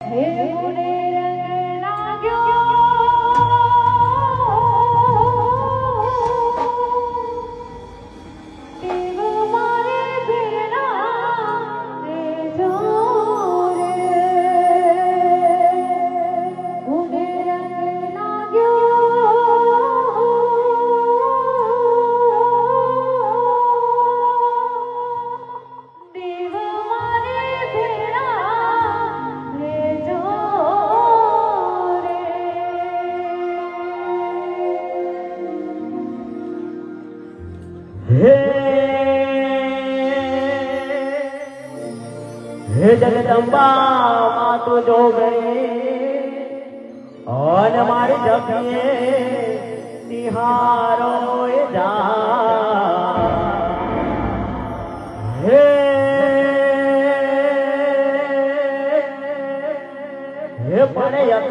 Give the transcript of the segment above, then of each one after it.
হে মনে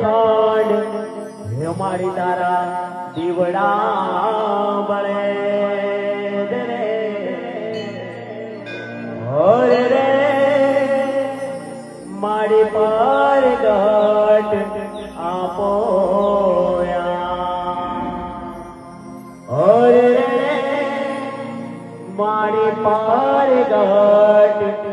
અખંડ હે મારી તારા દીવડા બળે રે. હરે રે, મારી પર ઘટ આપો હરે રે, મારી પર ઘટ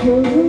Mm-hmm.